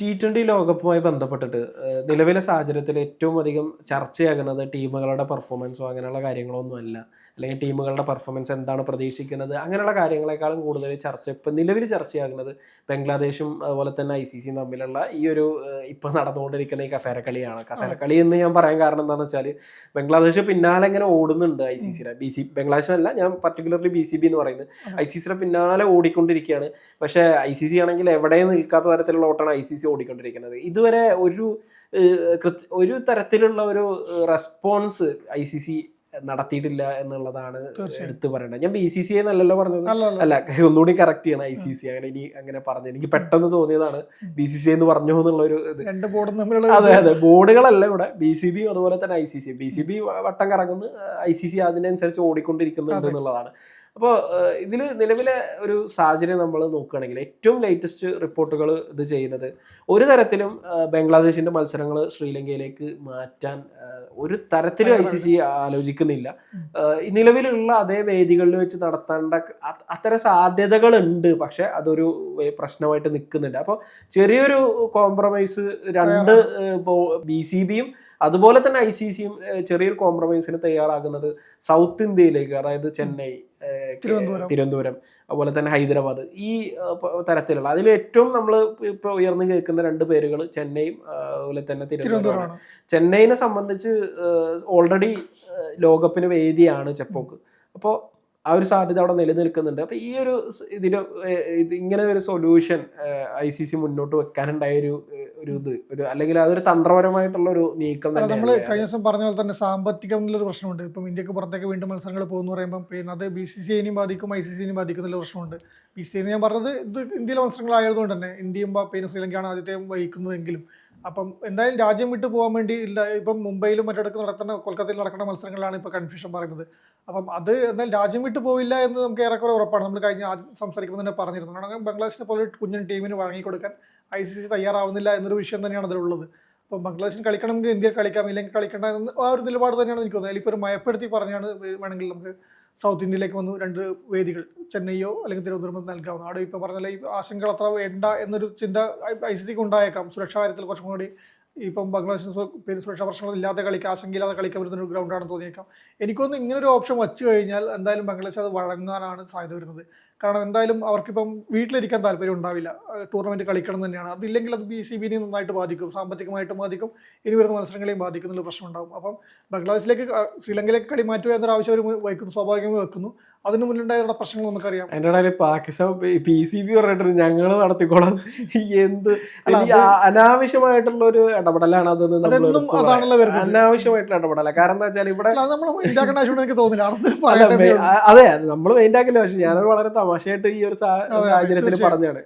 T twenty ലോകകപ്പുമായി ബന്ധപ്പെട്ടിട്ട് നിലവിലെ സാഹചര്യത്തിൽ ഏറ്റവും അധികം ചർച്ചയാകുന്നത് ടീമുകളുടെ പെർഫോമൻസോ അങ്ങനെയുള്ള കാര്യങ്ങളോ ഒന്നും അല്ല. അല്ലെങ്കിൽ ടീമുകളുടെ പെർഫോമൻസ് എന്താണ് പ്രതീക്ഷിക്കുന്നത്? അങ്ങനെയുള്ള കാര്യങ്ങളെക്കാളും കൂടുതൽ ചർച്ച ഇപ്പം നിലവിൽ ചർച്ചയാകുന്നത് ബംഗ്ലാദേശും അതുപോലെ തന്നെ ഐ സി സിയും തമ്മിലുള്ള ഈ ഒരു ഇപ്പം നടന്നുകൊണ്ടിരിക്കുന്ന ഈ കസേരക്കളിയാണ്. കസേരക്കളി എന്ന് ഞാൻ പറയാൻ കാരണം എന്താണെന്ന് വെച്ചാൽ ബംഗ്ലാദേശ് പിന്നാലെ ഇങ്ങനെ ഓടുന്നുണ്ട് ഐ സി സിയുടെ ബി സി ബംഗ്ലാദേശ് അല്ല ഞാൻ പർട്ടിക്കുലർലി ബി സി ബി എന്ന് പറയുന്നത്. ഐ സി സിയുടെ പിന്നാലെ ഓടിക്കൊണ്ടിരിക്കുകയാണ്. പക്ഷേ ഐ സി സി ആണെങ്കിൽ എവിടെയും നിൽക്കാത്ത തരത്തിലുള്ള ഓട്ടാണ് ഐ സി സി ഓടിക്കൊണ്ടിരിക്കുന്നത്. ഇതുവരെ ഒരു ഒരു തരത്തിലുള്ള ഒരു റെസ്പോൺസ് ഐ സി സി നടത്തിയിട്ടില്ല എന്നുള്ളതാണ്. എടുത്തു പറയേണ്ടത്. ഞാൻ ബി സി സി എന്നല്ലല്ലോ പറഞ്ഞത്. അല്ല ഒന്നുകൂടി കറക്റ്റ് ചെയ്യണം ഐ സി സി അങ്ങനെ ഇനി അങ്ങനെ പറഞ്ഞു എനിക്ക് പെട്ടെന്ന് തോന്നിയതാണ് ബി സി സി എന്ന് പറഞ്ഞു എന്നുള്ള ഒരു രണ്ട് ബോർഡും തമ്മിലുള്ള അതെ അതെ. ബോർഡുകളല്ല ഇവിടെ. ബി സി ബി അതുപോലെ തന്നെ I C C B C B വട്ടം കറങ്ങുന്നു. ഐ സി സി അതിനനുസരിച്ച് ഓടിക്കൊണ്ടിരിക്കുന്നുണ്ട് എന്നുള്ളതാണ്. അപ്പോൾ ഇതിൽ നിലവിലെ ഒരു സാഹചര്യം നമ്മൾ നോക്കുകയാണെങ്കിൽ ഏറ്റവും ലേറ്റസ്റ്റ് റിപ്പോർട്ടുകൾ ഇത് ചെയ്യുന്നത് ഒരു തരത്തിലും ബംഗ്ലാദേശിന്റെ ബംഗ്ലാദേശിന്റെ മത്സരങ്ങൾ ശ്രീലങ്കയിലേക്ക് മാറ്റാൻ ഒരു തരത്തിലും ഐ സി സി ആലോചിക്കുന്നില്ല. നിലവിലുള്ള അതേ വേദികളിൽ വെച്ച് നടത്തേണ്ട അത്തരം സാധ്യതകളുണ്ട് പക്ഷെ അതൊരു പ്രശ്നമായിട്ട് നിൽക്കുന്നുണ്ട്. അപ്പോൾ ചെറിയൊരു കോംപ്രമൈസ് രണ്ട് ബി സി ബിയും അതുപോലെ തന്നെ ഐ സി സിയും ചെറിയൊരു കോംപ്രമൈസിന് തയ്യാറാകുന്നത് സൗത്ത് ഇന്ത്യയിലേക്ക് അതായത് ചെന്നൈ. തിരുവനന്തപുരം. അതുപോലെ തന്നെ ഹൈദരാബാദ്. ഈ തരത്തിലുള്ള അതിൽ ഏറ്റവും നമ്മൾ ഇപ്പോൾ ഉയർന്നു കേൾക്കുന്ന രണ്ട് പേരുകൾ ചെന്നൈയും അതുപോലെ തന്നെ തിരുവനന്തപുരം തിരുവനന്തപുരമാണ്. ചെന്നൈനെ സംബന്ധിച്ച് ഓൾറെഡി ലോകകപ്പിന് വേദിയാണ് ചെപ്പോക്ക്. അപ്പോൾ ആ ഒരു സാധ്യത അവിടെ നിലനിൽക്കുന്നുണ്ട്. അപ്പൊ ഈ ഒരു സ് ഇതിന് ഇത് ഇങ്ങനെ ഒരു സൊല്യൂഷൻ ഐ സി സി മുന്നോട്ട് വെക്കാനുണ്ടായ ഒരു ഒരു ഇത് ഒരു അല്ലെങ്കിൽ അതൊരു തന്ത്രപരമായിട്ടുള്ള ഒരു നീക്കം തന്നെ നമ്മൾ കഴിഞ്ഞ ദിവസം പറഞ്ഞ പോലെ തന്നെ സാമ്പത്തികം എന്നുള്ളൊരു പ്രശ്നമുണ്ട്. ഇപ്പം ഇന്ത്യയ്ക്ക് പുറത്തേക്ക് വീണ്ടും മത്സരങ്ങൾ പോകുന്നു പറയുമ്പോൾ പിന്നെ അത് ബി സി സി ഐനെയും ബാധിക്കും ഐ സി സിനെയും ബാധിക്കും എന്നുള്ള പ്രശ്നമുണ്ട്. ബി സി ഞാൻ പറഞ്ഞത് ഇത് ഇന്ത്യയിലെ മത്സരങ്ങളായതുകൊണ്ട് തന്നെ ഇന്ത്യയും പിന്നെ ശ്രീലങ്കയാണ് ആദ്യത്തെ വഹിക്കുന്നതെങ്കിലും അപ്പം എന്തായാലും രാജ്യം വിട്ടു പോകാൻ വേണ്ടി ഇല്ല ഇപ്പം മുംബൈയിലും മറ്റിടക്ക് നടക്കുന്ന കൊൽക്കത്തയിൽ നടക്കുന്ന മത്സരങ്ങളിലാണ് ഇപ്പോൾ കൺഫ്യൂഷൻ പറയുന്നത്. അപ്പം അത് എന്തായാലും രാജ്യം വിട്ടു പോയില്ല എന്ന് നമുക്ക് ഏറെക്കുറെ ഉറപ്പാണ്. നമ്മൾ കഴിഞ്ഞ സംസാരിക്കുമ്പോൾ തന്നെ പറഞ്ഞിരുന്നു. കാരണം ബംഗ്ലാദേശിനെ പോലെ കുഞ്ഞൻ ടീമിന് വഴങ്ങിക്കൊടുക്കാൻ ഐ സി സി തയ്യാറാവുന്നില്ല എന്നൊരു വിഷയം തന്നെയാണ് അതിലുള്ളത്. അപ്പം ബംഗ്ലാദേശിന് കളിക്കണമെങ്കിൽ ഇന്ത്യയിൽ കളിക്കാം ഇല്ലെങ്കിൽ കളിക്കണ്ട എന്ന് ആ ഒരു നിലപാട് തന്നെയാണ് എനിക്ക് തോന്നുന്നത് അതിലിപ്പോൾ ഒരു മയപ്പെടുത്തി പറഞ്ഞാണ് വേണമെങ്കിൽ നമുക്ക് സൗത്ത് ഇന്ത്യയിലേക്ക് വന്നു. രണ്ട് വേദികൾ ചെന്നൈയോ അല്ലെങ്കിൽ തിരുവനന്തപുരം നൽകാവുന്ന. അവിടെ ഇപ്പോൾ പറഞ്ഞാൽ ഈ ആശങ്കകൾ അത്ര വേണ്ട എന്നൊരു ചിന്ത ഐ സി സിക്ക് ഉണ്ടായേക്കാം. സുരക്ഷാ കാര്യത്തിൽ കുറച്ചും കൂടി ഇപ്പം ബംഗ്ലാദേശിന് പേര് സുരക്ഷാ പ്രശ്നങ്ങളില്ലാതെ കളിക്കുക ആശങ്കയില്ലാതെ കളിക്കാൻ പറ്റുന്ന ഒരു ഗ്രൗണ്ടാണെന്ന് തോന്നിയേക്കാം. എനിക്കൊന്ന് ഇങ്ങനൊരു ഓപ്ഷൻ വച്ചു കഴിഞ്ഞാൽ എന്തായാലും ബംഗ്ലാദേശ് അത് വഴങ്ങാനാണ് സാധ്യത വരുന്നത്. കാരണം എന്തായാലും അവർക്കിപ്പം വീട്ടിലിരിക്കാൻ താല്പര്യം ഉണ്ടാവില്ല. ടൂർണമെന്റ് കളിക്കണം തന്നെയാണ്. അതില്ലെങ്കിൽ അത് ബി സി ബിനെ നന്നായിട്ട് ബാധിക്കും. സാമ്പത്തികമായിട്ടും ബാധിക്കും. ഇനി വരുന്ന മത്സരങ്ങളെയും ബാധിക്കും എന്നുള്ള പ്രശ്നം ഉണ്ടാവും. അപ്പം ബംഗ്ലാദേശിലേക്ക് ശ്രീലങ്കയിലേക്ക് കളി മാറ്റുക എന്നൊരു ആവശ്യം അവർ വയ്ക്കുന്നു സ്വാഭാവികമായി വെക്കുന്നു. അതിന് മുന്നിലുണ്ടായ പ്രശ്നങ്ങൾ നമുക്കറിയാം. അതിന്റെ ഇടയിൽ പാകിസ്ഥാൻ പി സി ബി പറഞ്ഞിട്ട് ഞങ്ങൾ നടത്തിക്കോളാം. എന്ത്? അനാവശ്യമായിട്ടുള്ള ഒരു ഇടപെടലാണ് അതെന്ന് അതെന്നും അതാണല്ലോ വരുന്നത്. അനാവശ്യമായിട്ടുള്ള ഇടപെടല കാരണം എന്താ വെച്ചാൽ ഇവിടെ അത് നമ്മൾ അതെ നമ്മൾ മെയിൻ ആക്കില്ല. പക്ഷെ ഞാനത് വളരെ തമാശയായിട്ട് ഈ ഒരു സാഹചര്യത്തിൽ പറഞ്ഞാണ്.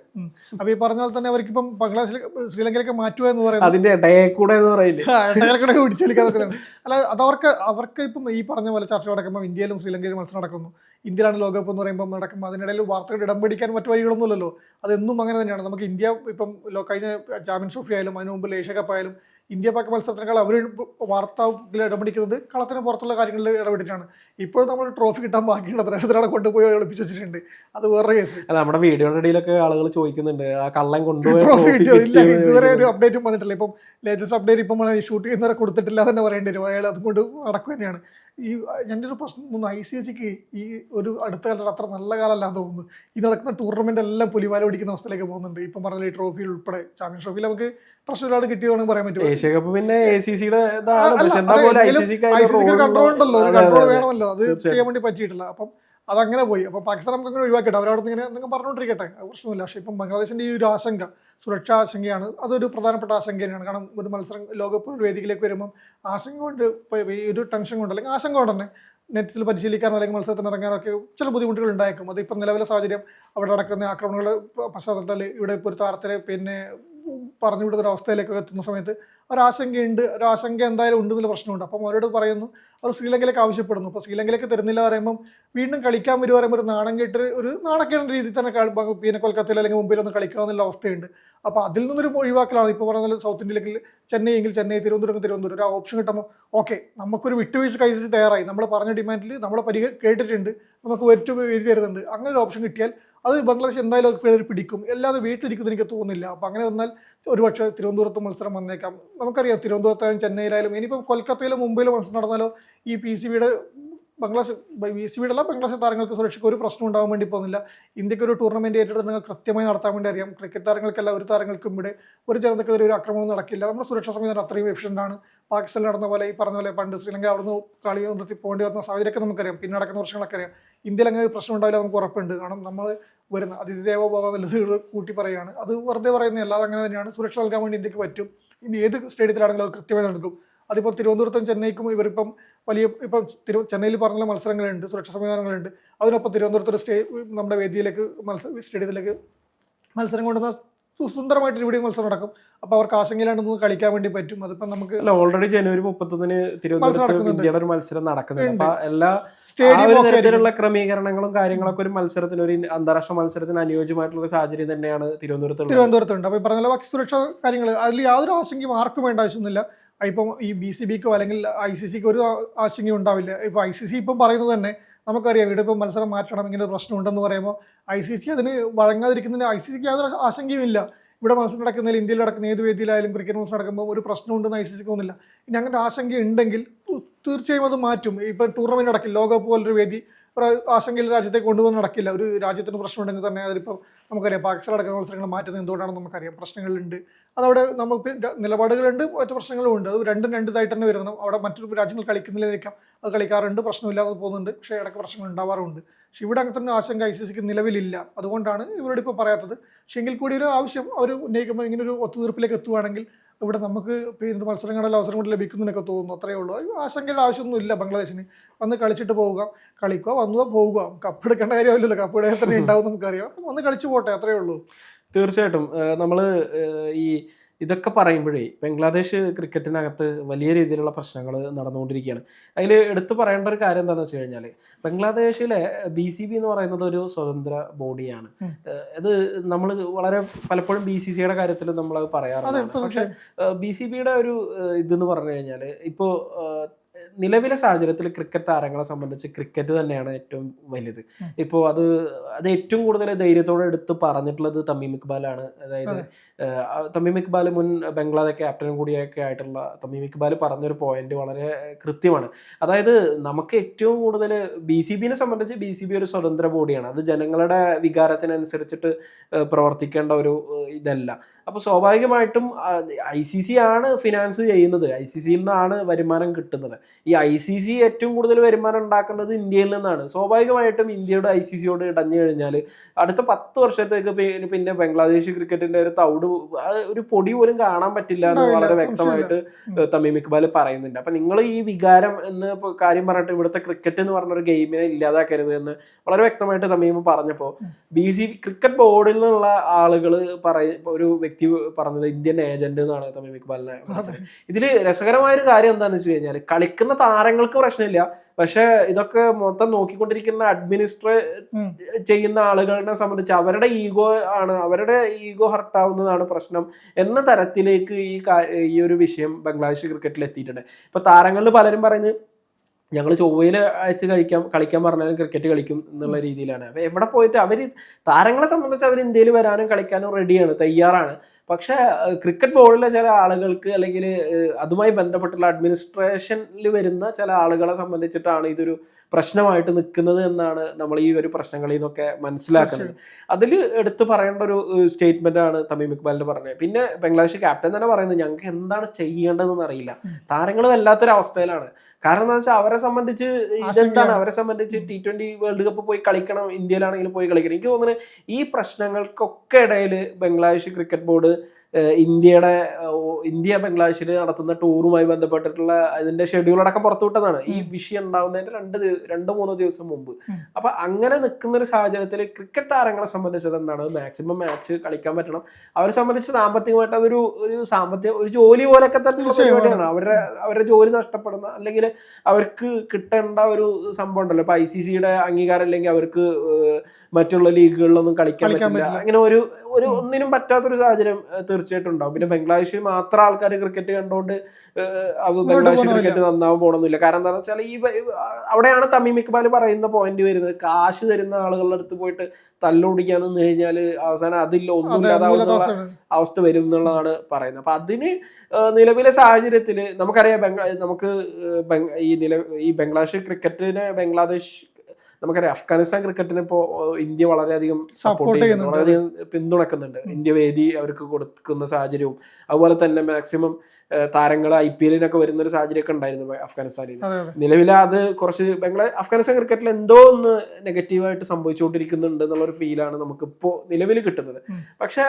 അപ്പൊ ഈ പറഞ്ഞ പോലെ തന്നെ അവർക്ക് ഇപ്പം ബംഗ്ലാദേശിൽ ശ്രീലങ്കയിലേക്ക് മാറ്റുക എന്ന് പറയുന്നത് അതിന്റെ ഇടയെ കൂടെ എന്ന് പറയില്ലേ? പിടിച്ചെടുക്കാൻ അല്ല അത് അവർക്ക് അവർക്ക് ഇപ്പം ഈ പറഞ്ഞ പോലെ ചർച്ച നടക്കുമ്പോൾ ഇന്ത്യയിലും ശ്രീലങ്കയിലും മത്സരം നടക്കുന്നു. ഇന്ത്യയിലാണ് ലോകകപ്പ് എന്ന് പറയുമ്പോൾ നടക്കുമ്പോൾ അതിനിടയിൽ വാർത്തകൾ ഇടം പിടിക്കാൻ മറ്റു വഴികളൊന്നുമില്ലല്ലോ. അതെന്നും അങ്ങനെ തന്നെയാണ്. നമുക്ക് ഇന്ത്യ ഇപ്പം കഴിഞ്ഞ ചാമ്പ്യൻസ് ട്രോഫി ആയാലും അതിനു മുമ്പ് ഏഷ്യ കപ്പ് ആയാലും ഇന്ത്യ പാക് മത്സരത്തിനേക്കാൾ അവർ വാർത്തയിൽ ഇടപെടിക്കുന്നത് കളത്തിന് പുറത്തുള്ള കാര്യങ്ങളിൽ ഇടപെട്ടിട്ടാണ്. ഇപ്പോൾ നമ്മൾ ട്രോഫി കിട്ടാൻ ബാക്കിയുള്ള അദ്ദേഹത്തിനാണ് കൊണ്ടുപോയി ഒളിപ്പിച്ച് വെച്ചിട്ടുണ്ട്. അത് വേറെ കേസ്. അല്ല നമ്മുടെ വീഡിയോയുടെ ഇടയിലൊക്കെ ആളുകൾ ചോദിക്കുന്നുണ്ട്. ആ കള്ളൻ കൊണ്ടുപോയി ട്രോഫി ഇല്ല ഇതുവരെ ഒരു അപ്ഡേറ്റും വന്നിട്ടില്ല. ഇപ്പം ലേറ്റസ്റ്റ് അപ്ഡേറ്റ് ഇപ്പം ഷൂട്ട് ചെയ്യുന്നവരെ കൊടുത്തിട്ടില്ല എന്ന് പറയേണ്ടി വരും. അയാൾ അതുകൊണ്ട് നടക്കുക തന്നെയാണ് ഈ എന്റെ ഒരു പ്രശ്നം തോന്നുന്നു ഐ സി എസ് സിക്ക് ഈ ഒരു അടുത്ത കാലത്ത് അത്ര നല്ല കാലമല്ലാന്ന് തോന്നുന്നു. ഈ നടക്കുന്ന ടൂർണമെന്റ് എല്ലാം പുലിവാല പിടിക്കുന്ന അവസ്ഥയിലേക്ക് പോകുന്നുണ്ട്. ഇപ്പം പറഞ്ഞ ഈ ട്രോഫി ഉൾപ്പെടെ ചാമ്പ്യൻ ട്രോഫിയിൽ നമുക്ക് പ്രശ്നം ഒരുപാട് കിട്ടിയതാണെന്ന് പറയാൻ പറ്റും ഏഷ്യ കപ്പ് പിന്നെ സി സിയുടെ ഐ സി ഐ സി സിക്ക് കൺട്രോൾ ഉണ്ടല്ലോ. ഒരു കൺട്രോൾ വേണമല്ലോ. അത് ചെയ്യാൻ വേണ്ടി പറ്റിയിട്ടില്ല. അപ്പം അതങ്ങനെ പോയി. അപ്പോൾ പാകിസ്ഥാൻ നമുക്ക് അങ്ങനെ ഒഴിവാക്കട്ടെ അവരവിടെ നിന്ന് ഇങ്ങനെ നിങ്ങൾ പറഞ്ഞുകൊണ്ടിരിക്കട്ടെ അത് പ്രശ്നമില്ല. പക്ഷേ ഇപ്പം ബംഗ്ലാദേശിന്റെ ഈ ഒരു ആശങ്ക സുരക്ഷാ ആശങ്കയാണ്. അതൊരു പ്രധാനപ്പെട്ട ആശങ്ക തന്നെയാണ് കാരണം ഒരു മത്സരം ലോകകപ്പ് വേദിയിലേക്ക് വരുമ്പം ആശങ്ക കൊണ്ട് ഈ ഒരു ടെൻഷൻ കൊണ്ട് അല്ലെങ്കിൽ ആശങ്ക കൊണ്ട് തന്നെ നെറ്റിൽ പരിശീലിക്കാനോ അല്ലെങ്കിൽ മത്സരത്തിന് ഇറങ്ങാനൊക്കെ ചില ബുദ്ധിമുട്ടുകൾ ഉണ്ടായേക്കും. അത് ഇപ്പം നിലവിലെ സാഹചര്യം അവിടെ നടക്കുന്ന ആക്രമണങ്ങൾ പശ്ചാത്തലത്തിൽ ഇവിടെ ഇപ്പോൾ ഒരു താരത്തിലെ പിന്നെ പറഞ്ഞു വിടുന്ന ഒരു അവസ്ഥയിലേക്കൊക്കെ എത്തുന്ന സമയത്ത് ഒരാശങ്കയുണ്ട് ഒരാശങ്ക എന്തായാലും ഉണ്ട് എന്നുള്ള പ്രശ്നമുണ്ട്. അപ്പം അവരോട് പറയുന്നു അവർ ശ്രീലങ്കയിലേക്ക് ആവശ്യപ്പെടുന്നു. അപ്പോൾ ശ്രീലങ്കയിലേക്ക് തരുന്നില്ല പറയുമ്പം വീണ്ടും കളിക്കാൻ വരുക പറയുമ്പോൾ ഒരു നാണം കെട്ട് ഒരു നാണക്കേണ്ട രീതിയിൽ തന്നെ പിന്നെ കൊൽക്കത്തയിൽ അല്ലെങ്കിൽ മുംബൈയിലൊന്നും കളിക്കാമെന്നുള്ള അവസ്ഥയുണ്ട്. അപ്പോൾ അതിൽ നിന്നൊരു ഒഴിവാക്കലാണ്. ഇപ്പോൾ പറഞ്ഞാൽ സൗത്ത് ഇന്ത്യയിലേക്ക് ചെന്നൈ എങ്കിൽ ചെന്നൈ തിരുവനന്തപുരം തിരുവനന്തപുരം. ഒരു ഓപ്ഷൻ കിട്ടുമ്പോൾ ഓക്കെ നമുക്കൊരു വിട്ടുവീഴ്ച കഴിച്ച് തയ്യാറായി. നമ്മൾ പറഞ്ഞ ഡിമാൻഡിൽ നമ്മളെ പരിഗ കേട്ടിട്ടുണ്ട്. നമുക്ക് വെറ്റു എഴുതി തരുന്നുണ്ട്. അങ്ങനെ ഒരു ഓപ്ഷൻ കിട്ടിയാൽ അത് ബംഗ്ലാദേശ് എന്തായാലും പേര് പിടിക്കും. അല്ലാതെ വീട്ടിലിരിക്കുന്നു എനിക്ക് തോന്നുന്നില്ല. അപ്പം അങ്ങനെ വന്നാൽ ഒരുപക്ഷെ തിരുവനന്തപുരത്ത് മത്സരം വന്നേക്കാം. നമുക്കറിയാം തിരുവനന്തപുരത്തായാലും ചെന്നൈയിലായാലും ഇനിയിപ്പോൾ കൊൽക്കത്തയിലും മുംബൈയിലും മത്സരം നടന്നാലോ ഈ പി സി ബിയുടെ ബംഗ്ലാദേശ് ബി സി ബിയുടെ അല്ല ബംഗ്ലാദേശ് താരങ്ങൾക്ക് സുരക്ഷയ്ക്ക് ഒരു പ്രശ്നം ഉണ്ടാകാൻ വേണ്ടി പോകുന്നില്ല. ഇന്ത്യയ്ക്ക് ഒരു ടൂർണമെന്റ് ഏറ്റെടുത്തിട്ടുണ്ടെങ്കിൽ കൃത്യമായി നടത്താൻ വേണ്ടി അറിയാം. ക്രിക്കറ്റ് താരങ്ങൾക്കല്ല ഒരു താരങ്ങൾക്കും ഇവിടെ ഒരു ജനതക്കെതിരെ ഒരു ആക്രമണം നടക്കില്ല. നമ്മുടെ സുരക്ഷാ സംവിധാനം അത്രയും എഫിഷ്യന്റ് ആണ്. പാകിസ്ഥാനിൽ നടന്ന പോലെ ഈ പറഞ്ഞ പോലെ പണ്ട് ശ്രീലങ്ക അവിടുന്ന് കളി നിർത്തി പോകേണ്ടി വന്ന സാഹചര്യമൊക്കെ നമുക്കറിയാം. പിന്നെ നടക്കുന്ന വർഷങ്ങളൊക്കെ അറിയാം. ഇന്ത്യയിൽ അങ്ങനെ ഒരു പ്രശ്നം ഉണ്ടാവില്ല നമുക്ക് ഉറപ്പുണ്ട്. കാരണം നമ്മൾ വരുന്ന അതിഥിദേവോ ഭവ എന്നുള്ളത് കൂട്ടി പറയുകയാണ്. അത് വെറുതെ പറയുന്നത് അല്ലാതെ അങ്ങനെ തന്നെയാണ്. സുരക്ഷ നൽകാൻ വേണ്ടി ഇന്ത്യയ്ക്ക് പറ്റും. ഇനി ഏത് സ്റ്റേഡിയത്തിലാണെങ്കിലും അത് കൃത്യമായി നടക്കും. അതിപ്പോൾ തിരുവനന്തപുരത്തും ചെന്നൈക്കും ഇവരിപ്പം വലിയ ഇപ്പം തിരു ചെന്നൈയിൽ പറഞ്ഞ മത്സരങ്ങളുണ്ട് സുരക്ഷാ സംവിധാനങ്ങളുണ്ട്. അതിനൊപ്പം തിരുവനന്തപുരത്ത് ഒരു സ്റ്റേ നമ്മുടെ വേദിയിലേക്ക് മത്സര സ്റ്റേഡിയത്തിലേക്ക് മത്സരം കൊണ്ടുവന്ന സുന്ദരമായിട്ട് ഇവിടെ മത്സരം നടക്കും. അപ്പോൾ അവർക്ക് ആശങ്കയിലാണ്ടെന്ന് കളിക്കാൻ വേണ്ടി പറ്റും. അതിപ്പോ നമുക്ക് അല്ല ഓൾറെഡി ജനുവരി മുപ്പത്തൊന്നിന് തിരുവനന്തപുരത്ത്. ഇന്ത്യയുടെ ഒരു മത്സരം നടക്കുന്നുണ്ട്. അപ്പോൾ അപ്പൊ എല്ലാ സ്റ്റേഡിയത്തിലുള്ള തരത്തിലുള്ള ക്രമീകരണങ്ങളും കാര്യങ്ങളൊക്കെ ഒരു മത്സരത്തിന് ഒരു അന്താരാഷ്ട്ര മത്സരത്തിന് അനുയോജ്യമായിട്ടുള്ള ഒരു സാഹചര്യം തന്നെയാണ് തിരുവനന്തപുരത്ത് തിരുവനന്തപുരത്തുണ്ട്. അപ്പോൾ ഈ പറഞ്ഞ സുരക്ഷാ കാര്യങ്ങൾ അതിൽ യാതൊരു ആശങ്കയും ആർക്കും വേണ്ട ആവശ്യമൊന്നുമില്ല. ഇപ്പം ഈ ബി സി ബിക്കോ അല്ലെങ്കിൽ ഐ സി സിക്കോ ഒരു ആശങ്കയും ഉണ്ടാവില്ല. ഇപ്പോൾ ഐ സി സി ഇപ്പം പറയുന്നത് തന്നെ നമുക്കറിയാം ഇവിടെ ഇപ്പം മത്സരം മാറ്റണം ഇങ്ങനെ പ്രശ്നം ഉണ്ടെന്ന് പറയുമ്പോൾ ഐ സി സി അതിന് വഴങ്ങാതിരിക്കുന്നതിന് ഐ സി സിക്ക് യാതൊരു ആശങ്കയും ഇല്ല ഇവിടെ മത്സരം നടക്കുന്നതിൽ ഇന്ത്യയിൽ നടക്കുന്ന ഏത് വേദിയിലായാലും ക്രിക്കറ്റ് മത്സരം നടക്കുമ്പോൾ ഒരു പ്രശ്നമുണ്ടെന്ന് ഐ സി സിക്ക് തോന്നുന്നില്ല. ഇനി അങ്ങനെ ആശങ്ക ഉണ്ടെങ്കിൽ തീർച്ചയായും അത് മാറ്റും. ഇപ്പം ടൂർണമെന്റ് നടക്കില്ല. ലോകകപ്പ് പോലൊരു വേദി ആശങ്കയിൽ രാജ്യത്തെ കൊണ്ടുവന്ന് നടക്കില്ല. ഒരു രാജ്യത്തിന് പ്രശ്നം ഉണ്ടെങ്കിൽ തന്നെ അതിപ്പോൾ നമുക്കറിയാം പാകിസ്ഥാൻ അടക്കുന്ന മത്സരങ്ങൾ മാറ്റുന്നത് എന്തുകൊണ്ടാണെന്ന് നമുക്കറിയാം. പ്രശ്നങ്ങളുണ്ട് അതവിടെ നമുക്ക് നിലപാടുകളുണ്ട് മറ്റു പ്രശ്നങ്ങളും ഉണ്ട്. അത് രണ്ടും രണ്ടിതായിട്ട് തന്നെ വരുന്നു. അവിടെ മറ്റു രാജ്യങ്ങൾ കളിക്കുന്നില്ലേക്കാം അത് കളിക്കാറുണ്ട് പ്രശ്നമില്ലാതെ പോകുന്നുണ്ട് പക്ഷേ ഇടയ്ക്ക് പ്രശ്നങ്ങൾ ഉണ്ടാവാറുണ്ട്. പക്ഷേ ഇവിടെ അങ്ങനത്തെ ഒരു ആശങ്ക ഐ സി സിക്ക് നിലവിലില്ല. അതുകൊണ്ടാണ് ഇവരോട് ഇപ്പോൾ പറയാത്തത്. പക്ഷേ എങ്കിൽ കൂടി ഒരു ആവശ്യം അവർ ഉന്നയിക്കുമ്പോൾ ഇങ്ങനെ ഒരു ഒത്തുതീർപ്പിലേക്ക് എത്തുവാണെങ്കിൽ ഇവിടെ നമുക്ക് പിന്നെ മത്സരങ്ങളുടെ അവസരം കൊണ്ട് ലഭിക്കുന്നതിനൊക്കെ തോന്നുന്നു അത്രയേ ഉള്ളൂ. ആശങ്കയുടെ ആവശ്യമൊന്നും ഇല്ല ബംഗ്ലാദേശിന്. വന്ന് കളിച്ചിട്ട് പോവുക കളിക്കുക വന്നു പോവുക കപ്പ് എടുക്കേണ്ട കാര്യമില്ലല്ലോ കപ്പ് എടുക്കാൻ തന്നെ ഉണ്ടാവും നമുക്കറിയാം. വന്ന് കളിച്ചു പോട്ടെ അത്രയേ ഉള്ളൂ. തീർച്ചയായിട്ടും. നമ്മൾ ഈ ഇതൊക്കെ പറയുമ്പോഴേ ബംഗ്ലാദേശ് ക്രിക്കറ്റിനകത്ത് വലിയ രീതിയിലുള്ള പ്രശ്നങ്ങൾ നടന്നുകൊണ്ടിരിക്കുകയാണ്. അതിൽ എടുത്തു പറയേണ്ട ഒരു കാര്യം എന്താണെന്ന് വെച്ച് കഴിഞ്ഞാൽ ബംഗ്ലാദേശിലെ ബി സി ബി എന്ന് പറയുന്നത് ഒരു സ്വതന്ത്ര ബോഡിയാണ്. ഇത് നമ്മൾ വളരെ പലപ്പോഴും ബി സി സിയുടെ കാര്യത്തിൽ നമ്മൾ അത് പറയാറുണ്ട് പക്ഷേ ബി സി ബിയുടെ ഒരു ഇതെന്ന് പറഞ്ഞു കഴിഞ്ഞാൽ ഇപ്പോൾ നിലവിലെ സാഹചര്യത്തിൽ ക്രിക്കറ്റ് താരങ്ങളെ സംബന്ധിച്ച് ക്രിക്കറ്റ് തന്നെയാണ് ഏറ്റവും വലുത്. ഇപ്പോൾ അത് അത് ഏറ്റവും കൂടുതൽ ധൈര്യത്തോടെ എടുത്ത് പറഞ്ഞിട്ടുള്ളത് തമീം ഇക്ബാലാണ്. അതായത് തമീം ഇക്ബാൽ മുൻ ബംഗ്ലാദേശ് ക്യാപ്റ്റനും കൂടിയൊക്കെ ആയിട്ടുള്ള തമീം ഇക്ബാൽ പറഞ്ഞൊരു പോയിന്റ് വളരെ കൃത്യമാണ്. അതായത് നമുക്ക് ഏറ്റവും കൂടുതൽ ബി സി ബിനെ സംബന്ധിച്ച് ബി സി ബി ഒരു സ്വതന്ത്ര ബോഡിയാണ്. അത് ജനങ്ങളുടെ വികാരത്തിനനുസരിച്ചിട്ട് പ്രവർത്തിക്കേണ്ട ഒരു ഇതല്ല. അപ്പോൾ സ്വാഭാവികമായിട്ടും ഐ സി സി ആണ് ഫിനാൻസ് ചെയ്യുന്നത്. ഐ സി സിയിൽ നിന്നാണ് വരുമാനം കിട്ടുന്നത്. ഈ ഐ സി സി ഏറ്റവും കൂടുതൽ വരുമാനം ഉണ്ടാക്കേണ്ടത് ഇന്ത്യയിൽ നിന്നാണ്. സ്വാഭാവികമായിട്ടും ഇന്ത്യയുടെ ഐ സി സിയോട് ഇടഞ്ഞു കഴിഞ്ഞാൽ അടുത്ത പത്ത് വർഷത്തേക്ക് പിന്നെ ബംഗ്ലാദേശ് ക്രിക്കറ്റിന്റെ ഒരു തൗട് ഒരു പൊടി പോലും കാണാൻ പറ്റില്ല എന്ന് വളരെ വ്യക്തമായിട്ട് തമീം ഇക്ബാൽ പറയുന്നുണ്ട്. അപ്പൊ നിങ്ങൾ ഈ വികാരം എന്ന് കാര്യം പറഞ്ഞിട്ട് ഇവിടുത്തെ ക്രിക്കറ്റ് എന്ന് പറഞ്ഞ ഒരു ഗെയിമിനെ ഇല്ലാതാക്കരുത് എന്ന് വളരെ വ്യക്തമായിട്ട് തമീം പറഞ്ഞപ്പോൾ ബി സി ക്രിക്കറ്റ് ബോർഡിൽ നിന്നുള്ള ആളുകൾ പറയ ഒരു വ്യക്തി പറഞ്ഞത് ഇന്ത്യൻ ഏജന്റ് എന്നാണ് തമീം ഇക്ബാലിനെ ഇതിൽ രസകരമായ ഒരു കാര്യം എന്താണെന്ന് വെച്ച് കഴിഞ്ഞാൽ കളിക്കുന്ന താരങ്ങൾക്ക് പ്രശ്നമില്ല. പക്ഷെ ഇതൊക്കെ മൊത്തം നോക്കിക്കൊണ്ടിരിക്കുന്ന അഡ്മിനിസ്ട്രേ ചെയ്യുന്ന ആളുകളെ സംബന്ധിച്ച് അവരുടെ ഈഗോ ആണ് അവരുടെ ഈഗോ ഹർട്ട് ആവുന്നതാണ് പ്രശ്നം എന്ന തരത്തിലേക്ക് ഈ ഈ ഒരു വിഷയം ബംഗ്ലാദേശ് ക്രിക്കറ്റിൽ എത്തിയിട്ടുണ്ട്. ഇപ്പൊ താരങ്ങളിൽ പലരും പറയുന്നത് ഞങ്ങൾ ചൊവ്വയിൽ അയച്ച് കഴിക്കാൻ കളിക്കാൻ പറഞ്ഞാലും ക്രിക്കറ്റ് കളിക്കും എന്നുള്ള രീതിയിലാണ്. അപ്പൊ എവിടെ പോയിട്ട് അവർ താരങ്ങളെ സംബന്ധിച്ച് അവർ ഇന്ത്യയിൽ വരാനും കളിക്കാനും റെഡിയാണ് തയ്യാറാണ്. പക്ഷേ ക്രിക്കറ്റ് ബോർഡിലെ ചില ആളുകൾക്ക് അല്ലെങ്കിൽ അതുമായി ബന്ധപ്പെട്ടുള്ള അഡ്മിനിസ്ട്രേഷനിൽ വരുന്ന ചില ആളുകളെ സംബന്ധിച്ചിട്ടാണ് ഇതൊരു പ്രശ്നമായിട്ട് നിൽക്കുന്നത് എന്നാണ് നമ്മൾ ഈ ഒരു പ്രശ്നങ്ങളിൽ നിന്നൊക്കെ മനസ്സിലാക്കുന്നത്. അതിൽ എടുത്തു പറയേണ്ട ഒരു സ്റ്റേറ്റ്മെന്റ് ആണ് തമീം ഇക്ബാലിന്റെ പറഞ്ഞത്. പിന്നെ ബംഗ്ലാദേശ് ക്യാപ്റ്റൻ തന്നെ പറയുന്നത് ഞങ്ങൾക്ക് എന്താണ് ചെയ്യേണ്ടതെന്ന് അറിയില്ല. താരങ്ങൾ വല്ലാത്തൊരു അവസ്ഥയിലാണ് കാരണം എന്താ വെച്ചാൽ അവരെ സംബന്ധിച്ച് ഇതെന്താണ്? അവരെ സംബന്ധിച്ച് ടി ട്വന്റി വേൾഡ് കപ്പ് പോയി കളിക്കണം ഇന്ത്യയിലാണെങ്കിലും പോയി കളിക്കണം. എനിക്ക് തോന്നുന്നത് ഈ പ്രശ്നങ്ങൾക്കൊക്കെ ഇടയിൽ ബംഗ്ലാദേശ് ക്രിക്കറ്റ് ബോർഡ് ഇന്ത്യയുടെ ഇന്ത്യ ബംഗ്ലാദേശിൽ നടത്തുന്ന ടൂറുമായി ബന്ധപ്പെട്ടിട്ടുള്ള അതിന്റെ ഷെഡ്യൂൾ അടക്കം പുറത്തുവിട്ടതാണ് ഈ വിഷയം ഉണ്ടാവുന്നതിന്റെ രണ്ട് രണ്ട് മൂന്ന് ദിവസം മുമ്പ്. അപ്പൊ അങ്ങനെ നിൽക്കുന്ന ഒരു സാഹചര്യത്തിൽ ക്രിക്കറ്റ് താരങ്ങളെ സംബന്ധിച്ചത് എന്താണ്? മാക്സിമം മാച്ച് കളിക്കാൻ പറ്റണം. അവരെ സംബന്ധിച്ച് സാമ്പത്തികമായിട്ട് അതൊരു ഒരു സാമ്പത്തിക ഒരു ജോലി പോലൊക്കെ തന്നെ തീർച്ചയായും. പരിപാടിയാണ്. അവരുടെ അവരുടെ ജോലി നഷ്ടപ്പെടുന്ന അല്ലെങ്കിൽ അവർക്ക് കിട്ടേണ്ട ഒരു സംഭവം ഉണ്ടല്ലോ. ഇപ്പൊ ഐ സി സിയുടെ അംഗീകാരം അല്ലെങ്കിൽ അവർക്ക് മറ്റുള്ള ലീഗുകളിലൊന്നും കളിക്കാൻ പറ്റില്ല. അങ്ങനെ ഒരു ഒരു ഒന്നിനും പറ്റാത്തൊരു സാഹചര്യം ഏഹ് തീർച്ചയായിട്ടും ഉണ്ടാവും പിന്നെ ബംഗ്ലാദേശിൽ മാത്രം ആൾക്കാർ ക്രിക്കറ്റ് കണ്ടുകൊണ്ട് ഏഹ് അത് ബംഗ്ലാദേശിൽ. ക്രിക്കറ്റ് നന്നാവാൻ പോകണമെന്നില്ല കാരണം എന്താണെന്ന് വെച്ചാൽ ഈ അവിടെയാണ് തമീം ഇക്ബാൽ പറയുന്ന പോയിന്റ് വരുന്നത്. കാശ് തരുന്ന ആളുകളുടെ അടുത്ത് പോയിട്ട് തല്ലുപിടിക്കാൻ നിന്ന് കഴിഞ്ഞാൽ അവസാനം അതില്ല അതെ ഒന്നുമില്ലാതാവുന്ന അവസ്ഥ വരും എന്നുള്ളതാണ് പറയുന്നത്. അപ്പൊ അതിന് നിലവിലെ സാഹചര്യത്തിൽ നമുക്കറിയാം ബംഗ്ലാ നമുക്ക് ഈ നില ഈ ബംഗ്ലാദേശ് ക്രിക്കറ്റിനെ ബംഗ്ലാദേശ് നമുക്കറിയാം അഫ്ഗാനിസ്ഥാൻ ക്രിക്കറ്റിന് ഇപ്പോൾ ഇന്ത്യ വളരെയധികം സപ്പോർട്ട് ചെയ്യുന്നു. വളരെയധികം പിന്തുണക്കുന്നുണ്ട്. ഇന്ത്യ വേദി അവർക്ക് കൊടുക്കുന്ന സാഹചര്യവും. അതുപോലെ തന്നെ മാക്സിമം താരങ്ങൾ ഐ പി എല്ലിനൊക്കെ വരുന്ന ഒരു സാഹചര്യമൊക്കെ ഉണ്ടായിരുന്നു അഫ്ഗാനിസ്ഥാനിൽ നിലവിൽ അത് കുറച്ച് ബംഗ്ലാ അഫ്ഗാനിസ്ഥാൻ ക്രിക്കറ്റിൽ എന്തോ ഒന്ന് നെഗറ്റീവായിട്ട് സംഭവിച്ചുകൊണ്ടിരിക്കുന്നുണ്ട് എന്നുള്ള ഒരു ഫീലാണ് നമുക്കിപ്പോൾ നിലവിൽ കിട്ടുന്നത്. പക്ഷെ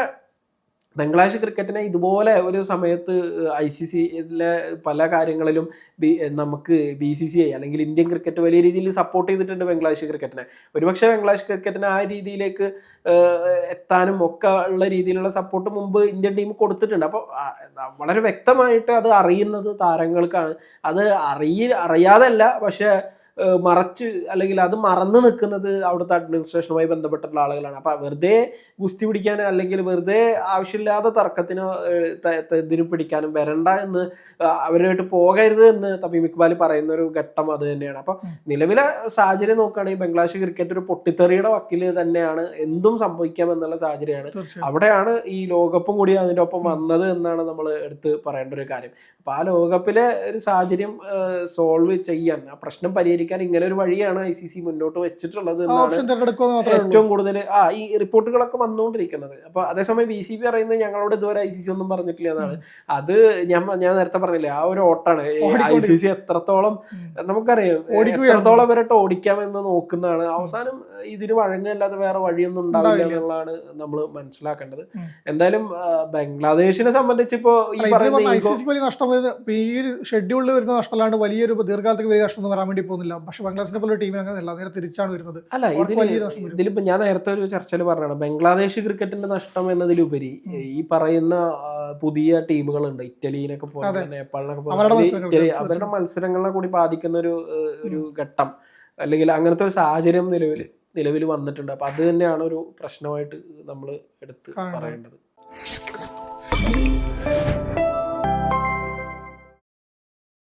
ബംഗ്ലാദേശ് ക്രിക്കറ്റിനെ ഇതുപോലെ ഒരു സമയത്ത് ഐ സി സിയിലെ പല കാര്യങ്ങളിലും ബി നമുക്ക് ബി സി സി ഐ അല്ലെങ്കിൽ ഇന്ത്യൻ ക്രിക്കറ്റ് വലിയ രീതിയിൽ സപ്പോർട്ട് ചെയ്തിട്ടുണ്ട് ബംഗ്ലാദേശ് ക്രിക്കറ്റിനെ. ഒരുപക്ഷെ ബംഗ്ലാദേശ് ക്രിക്കറ്റിനെ ആ രീതിയിലേക്ക് എത്താനും ഒക്കെ ഉള്ള രീതിയിലുള്ള സപ്പോർട്ട് മുമ്പ് ഇന്ത്യൻ ടീം കൊടുത്തിട്ടുണ്ട്. അപ്പോൾ വളരെ വ്യക്തമായിട്ട് അത് അറിയുന്നത് താരങ്ങൾക്കാണ്. അത് അറിയ അറിയാതല്ല പക്ഷെ മറച്ച് അല്ലെങ്കിൽ അത് മറന്നു നിൽക്കുന്നത് അവിടുത്തെ അഡ്മിനിസ്ട്രേഷനുമായി ബന്ധപ്പെട്ടിട്ടുള്ള ആളുകളാണ്. അപ്പം വെറുതെ ഗുസ്തി പിടിക്കാൻ അല്ലെങ്കിൽ വെറുതെ ആവശ്യമില്ലാത്ത തർക്കത്തിനോ ഇതിന് പിടിക്കാനും വരണ്ട എന്ന് അവരുമായിട്ട് പോകരുത് എന്ന് തമീം ഇക്ബാൽ പറയുന്ന ഒരു ഘട്ടം അത് തന്നെയാണ്. അപ്പം നിലവിലെ സാഹചര്യം നോക്കുകയാണെങ്കിൽ ബംഗ്ലാദേശ് ക്രിക്കറ്റ് ഒരു പൊട്ടിത്തെറിയുടെ വക്കിൽ തന്നെയാണ് എന്തും സംഭവിക്കാം എന്നുള്ള സാഹചര്യമാണ്. അവിടെയാണ് ഈ ലോകകപ്പും കൂടി അതിന്റെ ഒപ്പം വന്നത് എന്നാണ് നമ്മൾ എടുത്ത് പറയേണ്ട ഒരു കാര്യം. അപ്പം ആ ലോകകപ്പിലെ ഒരു സാഹചര്യം സോൾവ് ചെയ്യാൻ ആ പ്രശ്നം പരിഹരിക്കാൻ ഇങ്ങനെ ഒരു വഴിയാണ് ഐ സി സി മുന്നോട്ട് വെച്ചിട്ടുള്ളത് എന്നാണ് ഏറ്റവും കൂടുതൽ ആ ഈ റിപ്പോർട്ടുകളൊക്കെ വന്നുകൊണ്ടിരിക്കുന്നത്. അപ്പൊ അതേസമയം ബി സി ബി പറയുന്നത് ഞങ്ങളോട് ഇതുവരെ ഐ സി സി ഒന്നും പറഞ്ഞിട്ടില്ല എന്നാണ്. അത് ഞാൻ ഞാൻ നേരത്തെ പറഞ്ഞില്ലേ ആ ഒരു ഓട്ടാണ്. ഐ സി സി എത്രത്തോളം. നമുക്കറിയാം. എത്രത്തോളം വരട്ടെ ഓടിക്കാമെന്ന് നോക്കുന്നതാണ്. അവസാനം ഇതിന് വഴങ്ങല്ലാതെ വേറെ വഴിയൊന്നും ഉണ്ടാവില്ല. എന്നുള്ളതാണ് നമ്മൾ മനസ്സിലാക്കേണ്ടത്. എന്തായാലും ബംഗ്ലാദേശിനെ സംബന്ധിച്ച് ഇപ്പോ ഈ പറയുന്ന വലിയ നഷ്ടം വരുന്നത് ഈ ഷെഡ്യൂളിൽ വരുന്ന നഷ്ടമല്ലാണ്ട് വലിയൊരു ദീർഘകാലത്തേക്ക് വലിയ നഷ്ടം ഒന്നും വരാൻ വേണ്ടി പോകുന്നില്ല. പക്ഷെ ബംഗ്ലാദേശിനെ പോലെ ടീമിന് അങ്ങനെ അല്ല നേരെ തിരിച്ചാണ് വരുന്നത്. അല്ല അവർക്ക് ഇതിൽ വലിയ നഷ്ടം ഇതിലിപ്പോ ഞാൻ നേരത്തെ ഒരു ചർച്ചയിൽ പറഞ്ഞതാണ് ബംഗ്ലാദേശ് ക്രിക്കറ്റിന്റെ നഷ്ടം എന്നതിലുപരി ഈ പറയുന്ന പുതിയ ടീമുകളുണ്ട് ഇറ്റലിയിലൊക്കെ പോലെ. നേപ്പാളിനൊക്കെ അവരുടെ പോലെ. അവരുടെ മത്സരങ്ങളെ കൂടി ബാധിക്കുന്ന ഒരു ഒരു ഘട്ടം. അല്ലെങ്കിൽ അങ്ങനത്തെ ഒരു സാഹചര്യം നിലവിൽ നിലവിൽ വന്നിട്ടുണ്ട്. അപ്പൊ അത് തന്നെയാണ് ഒരു പ്രശ്നമായിട്ട് നമ്മൾ എടുത്ത്. പറയേണ്ടത്.